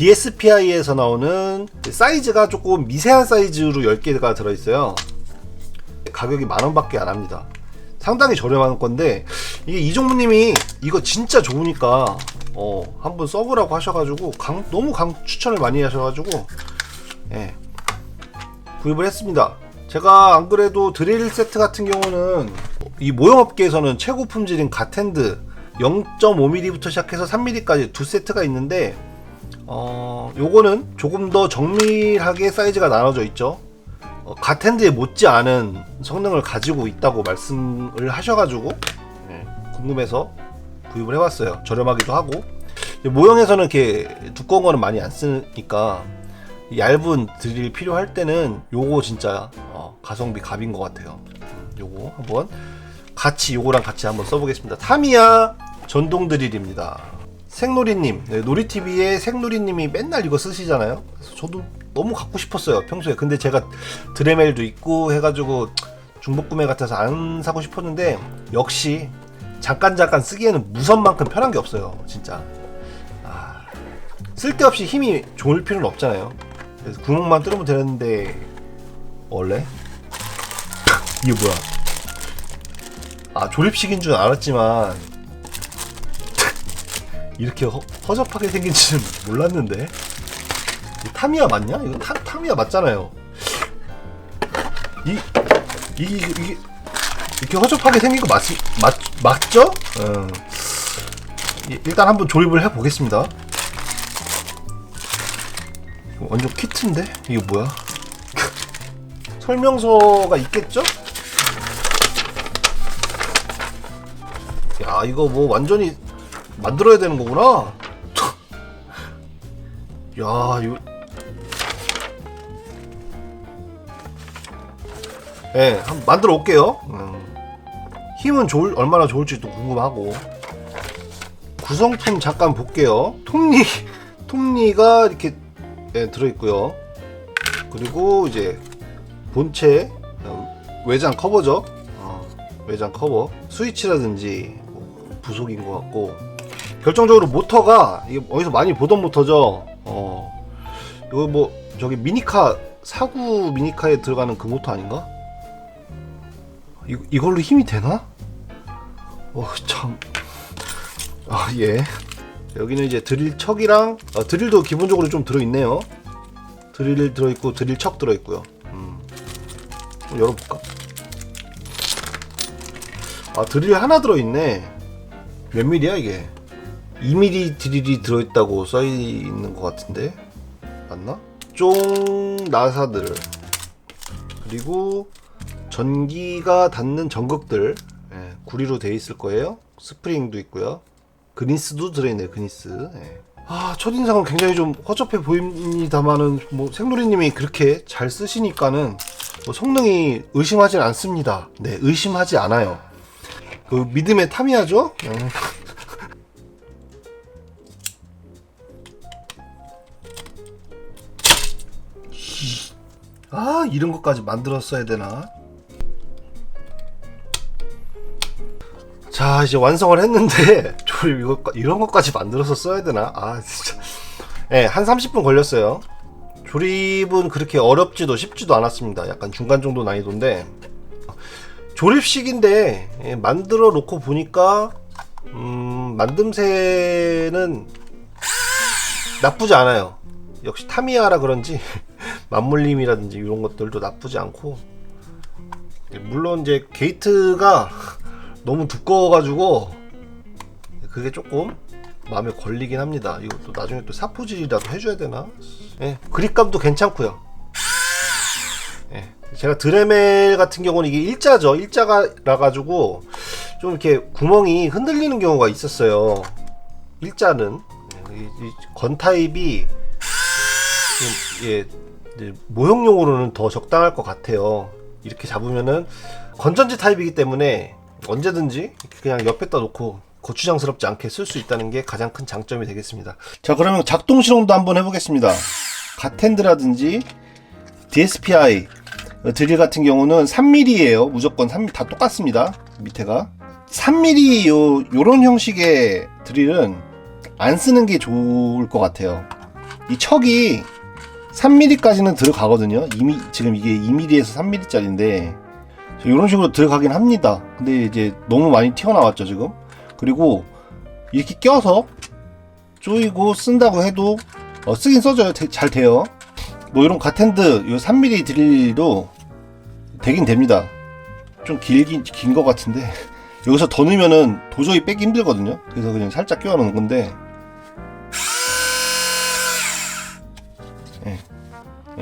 DSPI에서 나오는 사이즈가 조금 미세한 사이즈로 10개가 들어있어요. 가격이 만원밖에 안 합니다. 상당히 저렴한 건데, 이게 이종무님이 이거 진짜 좋으니까, 어, 한번 써보라고 하셔가지고, 강, 너무 강 추천을 많이 하셔가지고, 예, 구입을 했습니다. 제가 안 그래도 드릴 세트 같은 경우는 이 모형업계에서는 최고 품질인 가텐드 0.5mm부터 시작해서 3mm까지 두 세트가 있는데 어 요거는 조금 더 정밀하게 사이즈가 나눠져 있죠. 어, 가텐드에 못지 않은 성능을 가지고 있다고 말씀을 하셔가지고 예, 궁금해서 구입을 해봤어요. 저렴하기도 하고 모형에서는 이렇게 두꺼운 거는 많이 안 쓰니까 얇은 드릴 필요할 때는 요거 진짜 어, 가성비 갑인 것 같아요. 음, 요거 한번 같이 요거랑 같이 한번 써보겠습니다. 타미야 전동 드릴입니다. 생놀이님, 네, 놀이TV에 생놀이님이 맨날 이거 쓰시잖아요. 그래서 저도 너무 갖고 싶었어요 평소에. 근데 제가 드레멜도 있고 해가지고 중복 구매 같아서 안 사고 싶었는데 역시 잠깐 잠깐 쓰기에는 무선만큼 편한 게 없어요. 진짜. 아, 쓸데없이 힘이 좋을 필요는 없잖아요. 그래서 구멍만 뚫으면 되는데 원래 이게 뭐야? 아 조립식인 줄 알았지만 이렇게 허, 허접하게 생긴지는 몰랐는데 이거 타미야 맞냐? 이거 타, 타미야 맞잖아요. 이 이게 이게 이렇게 허접하게 생긴 거 맞, 맞 맞죠? 어. 이- 일단 한번 조립을 해 보겠습니다. 이거 완전 키트인데? 이게 뭐야? 설명서가 있겠죠? 야 이거 뭐 완전히 만들어야 되는 거구나. 야 이거. 예, 네, 한번 만들어 올게요. 음. 힘은 좋을, 얼마나 좋을지도 궁금하고. 구성품 잠깐 볼게요. 톱니 톱니가 이렇게 예, 들어있고요. 그리고 이제 본체 어, 외장 커버죠? 어, 외장 커버. 스위치라든지 뭐 부속인 것 같고 결정적으로 모터가 이게 어디서 많이 보던 모터죠. 어. 이거 뭐 저기 미니카 사구 미니카에 들어가는 그 모터 아닌가? 이, 이걸로 힘이 되나? 어 참 아 예. 여기는 이제 드릴 척이랑 어, 드릴도 기본적으로 좀 들어있네요. 드릴 들어있고 드릴 척 들어있고요. 음. 열어볼까? 아 드릴 하나 들어있네. 몇 밀이야 이게 2mm 드릴이 들어있다고 써있는 것 같은데? 맞나? 쫑 나사들. 그리고 전기가 닿는 전극들. 예, 구리로 되어 있을 거예요. 스프링도 있고요. 그니스도 들어있네요 그니스. 예. 아 첫인상은 굉장히 좀 허접해 보입니다만은 뭐 생놀이님이 그렇게 잘 쓰시니까는 뭐 성능이 의심하진 않습니다. 네 의심하지 않아요. 그 믿음의 탐이야죠 아 이런 것까지 만들었어야 되나? 자 이제 완성을 했는데 조립 이거 이런 것까지 만들어서 써야 되나? 아 진짜. 예한 30분 걸렸어요. 조립은 그렇게 어렵지도 쉽지도 않았습니다. 약간 중간 정도 난이도인데. 조립식인데 예, 만들어 놓고 보니까 음, 만듦새는 나쁘지 않아요. 역시 타미야라 그런지 맞물림이라든지 이런 것들도 나쁘지 않고 물론 이제 게이트가 너무 두꺼워가지고 그게 조금 마음에 걸리긴 합니다. 이것도 나중에 또 사포질이라도 해줘야 되나? 예, 그립감도 괜찮고요. 예, 제가 드레멜 같은 경우는 이게 일자죠. 일자라 가지고 좀 이렇게 구멍이 흔들리는 경우가 있었어요. 일자는 예, 건 타입이 좀, 예, 이제 모형용으로는 더 적당할 것 같아요. 이렇게 잡으면은 건전지 타입이기 때문에 언제든지 그냥 옆에다 놓고 고추장스럽지 않게 쓸 수 있다는 게 가장 큰 장점이 되겠습니다. 자, 그러면 작동 실험도 한번 해보겠습니다. 가텐드라든지 DSPI 드릴 같은 경우는 3mm예요. 무조건 3mm 다 똑같습니다. 밑에가 3mm 요 요런 형식의 드릴은 안 쓰는 게 좋을 것 같아요. 이 척이 3mm까지는 들어가거든요. 이미 지금 이게 2mm에서 3mm짜리인데 이런 식으로 들어가긴 합니다. 근데 이제 너무 많이 튀어나왔죠 지금. 그리고 이렇게 껴서 조이고 쓴다고 해도 어, 쓰긴 써줘요. 되- 잘 돼요. 뭐 이런 가텐드 요 3mm 드릴도 되긴 됩니다. 좀 길긴 긴 것 같은데 여기서 더 넣으면은 도저히 빼기 힘들거든요. 그래서 그냥 살짝 넣는 건데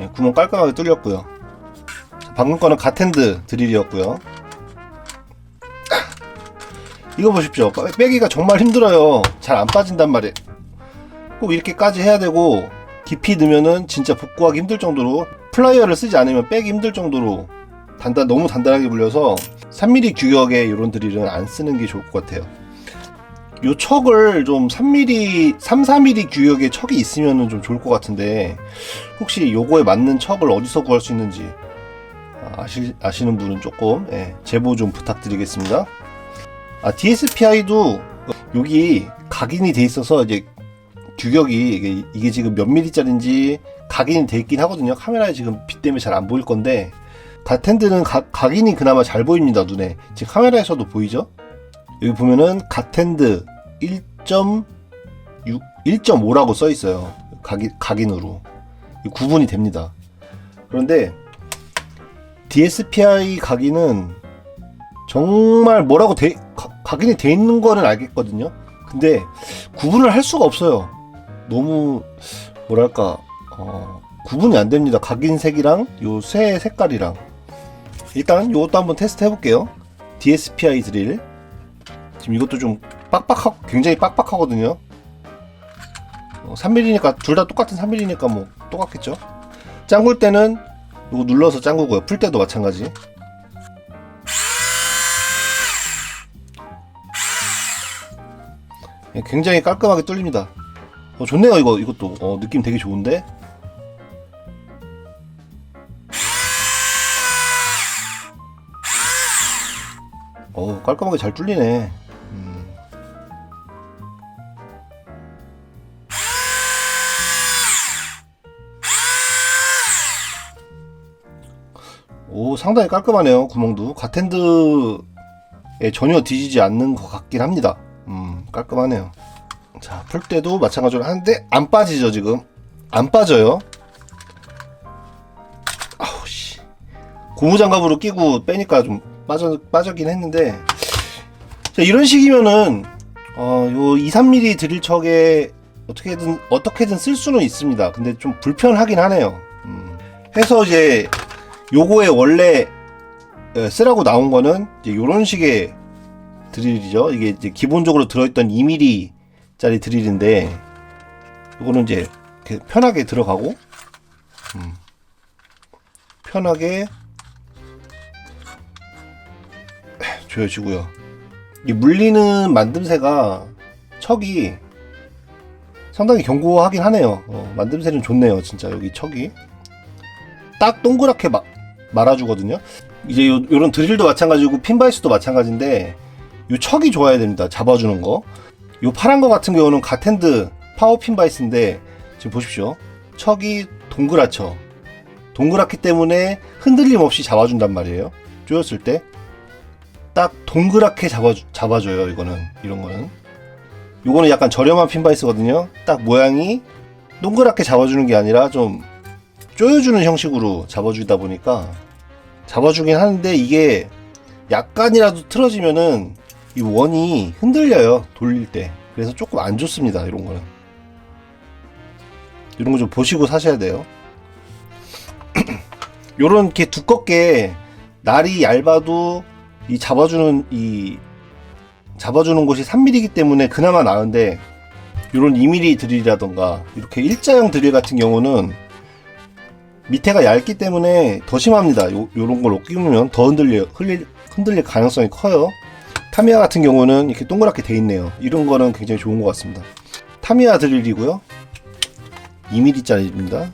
예, 구멍 깔끔하게 뚫렸고요. 방금 거는 가텐드 드릴이었고요. 이거 보십시오. 빼- 빼기가 정말 힘들어요. 잘 안 빠진단 말이에요. 꼭 이렇게까지 해야 되고 깊이 넣으면은 진짜 복구하기 힘들 정도로 플라이어를 쓰지 않으면 빼기 힘들 정도로 단단 너무 단단하게 물려서 3mm 규격의 이런 드릴은 안 쓰는 게 좋을 것 같아요. 요 척을 좀 3mm, 3, 4mm 규격의 척이 있으면 좀 좋을 것 같은데 혹시 요거에 맞는 척을 어디서 구할 수 있는지 아시, 아시는 분은 조금 예, 제보 좀 부탁드리겠습니다. 아, DSPI도 여기 각인이 돼 있어서 이제 규격이 이게, 이게 지금 몇 미리짜리인지 각인이 돼 있긴 하거든요. 카메라에 지금 빛 때문에 잘 안 보일 건데 가텐드는 가- 각인이 그나마 잘 보입니다 눈에. 지금 카메라에서도 보이죠? 여기 보면은 가텐드 1.6 1.5라고 써 있어요. 각인 각인으로 구분이 됩니다. 그런데 DSPI 각인은 정말 뭐라고 돼, 가- 각인이 돼 있는 거는 알겠거든요. 근데 구분을 할 수가 없어요. 너무 뭐랄까 어, 구분이 안 됩니다. 각인색이랑 요 쇠 색깔이랑 일단 이것도 한번 테스트 해볼게요. DSPI 드릴 지금 이것도 좀 빡빡하 굉장히 빡빡하거든요. 어, 3mm니까 둘 다 똑같은 3mm니까 뭐 똑같겠죠. 짱굴 때는 이거 눌러서 짱구고요. 풀 때도 마찬가지. 예, 굉장히 깔끔하게 뚫립니다. 어, 좋네요, 이거, 이것도. 어, 느낌 되게 좋은데? 어, 깔끔하게 잘 뚫리네. 상당히 깔끔하네요, 구멍도. 가텐드에 전혀 뒤지지 않는 것 같긴 합니다. 음, 깔끔하네요. 자, 풀 때도 마찬가지로 하는데, 안 빠지죠, 지금. 안 빠져요. 아우, 씨. 고무 장갑으로 끼고 빼니까 좀 빠져, 빠졌긴 했는데, 자, 이런 식이면은, 어, 요 2, 3mm 드릴 척에 어떻게든, 어떻게든 쓸 수는 있습니다. 근데 좀 불편하긴 하네요. 음. 해서 이제, 요거에 원래 에, 쓰라고 나온 거는 이제 요런 식의 드릴이죠. 이게 이제 기본적으로 들어있던 2mm 짜리 드릴인데 요거는 이제 편하게 들어가고 음, 편하게 조여지고요. 이 물리는 만듦새가 척이 상당히 견고하긴 하네요. 어, 만듦새는 좋네요. 진짜 여기 척이 딱 동그랗게 마- 말아주거든요. 이제 요, 요런 드릴도 마찬가지고 핀바이스도 마찬가지인데 요 척이 좋아야 됩니다. 잡아주는 거. 요 파란 거 같은 경우는 가텐드 파워 핀바이스인데 지금 보십시오. 척이 동그랗죠. 동그랗기 때문에 흔들림 없이 잡아준단 말이에요. 조였을 때. 딱 동그랗게 잡아주, 잡아줘요. 이거는. 이런 거는. 요거는 약간 저렴한 핀바이스거든요. 딱 모양이 동그랗게 잡아주는 게 아니라 좀 조여주는 형식으로 잡아주다 보니까 잡아주긴 하는데 이게 약간이라도 틀어지면은 이 원이 흔들려요 돌릴 때. 그래서 조금 안 좋습니다 이런 거는. 이런 거 좀 보시고 사셔야 돼요. 요런 이렇게 두껍게 날이 얇아도 이 잡아주는 이 잡아주는 곳이 3mm이기 때문에 그나마 나은데 요런 2mm 드릴이라던가 이렇게 일자형 드릴 같은 경우는 밑에가 얇기 때문에 더 심합니다. 요, 요런 걸 끼우면 더 흔들려, 흔들, 흔들릴 가능성이 커요. 타미야 같은 경우는 이렇게 동그랗게 돼 있네요. 이런 거는 굉장히 좋은 것 같습니다. 타미야 드릴이고요. 2mm짜리입니다.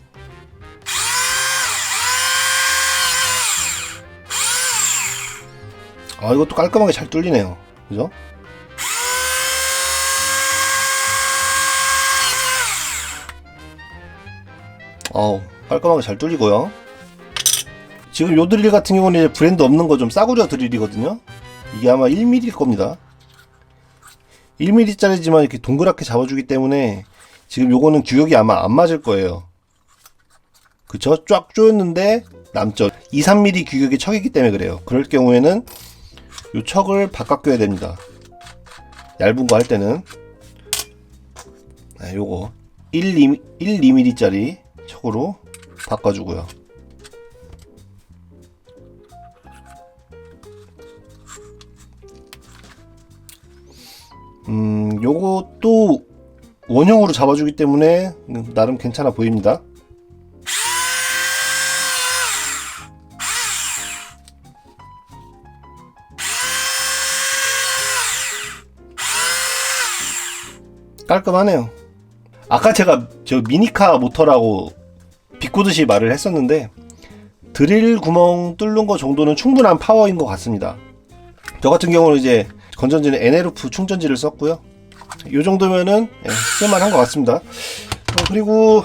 아, 이것도 깔끔하게 잘 뚫리네요. 그죠? 어우 깔끔하게 잘 뚫리고요. 지금 요 드릴 같은 경우는 이제 브랜드 없는 거 좀 싸구려 드릴이거든요. 이게 아마 1mm일 겁니다. 1mm짜리지만 이렇게 동그랗게 잡아주기 때문에 지금 요거는 규격이 아마 안 맞을 거예요. 그쵸? 쫙 조였는데 남죠. 2, 3mm 규격의 척이기 때문에 그래요. 그럴 경우에는 요 척을 바꿔 껴야 됩니다. 얇은 거 할 때는. 네, 요거. 1, 2, 1, 2mm짜리 척으로 바꿔주고요 음 요것도 원형으로 잡아주기 때문에 나름 괜찮아 보입니다 깔끔하네요. 아까 제가 저 미니카 모터라고 비꼬듯이 말을 했었는데 드릴 구멍 뚫는 거 정도는 충분한 파워인 것 같습니다. 저 같은 경우는 이제 건전지는 NLF 충전지를 썼고요. 이 정도면은 예, 쓸만한 것 같습니다. 어, 그리고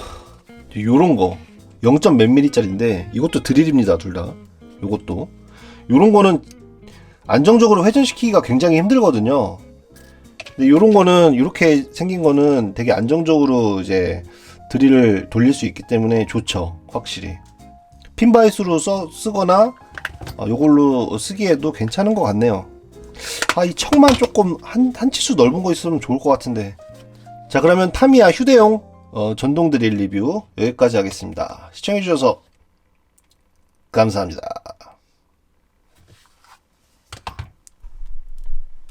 요런 거 0. 몇 미리짜리인데 이것도 드릴입니다 둘 다. 요것도 요런 거는 안정적으로 회전시키기가 굉장히 힘들거든요. 근데 요런 거는 이렇게 생긴 거는 되게 안정적으로 이제 드릴을 돌릴 수 있기 때문에 좋죠 확실히. 핀바이스로 써, 쓰거나 어, 요걸로 쓰기에도 괜찮은 것 같네요. 아 이 척만 조금 한, 한 치수 넓은 거 있으면 좋을 것 같은데. 자 그러면 타미야 휴대용 어, 전동 드릴 리뷰 여기까지 하겠습니다. 시청해주셔서 감사합니다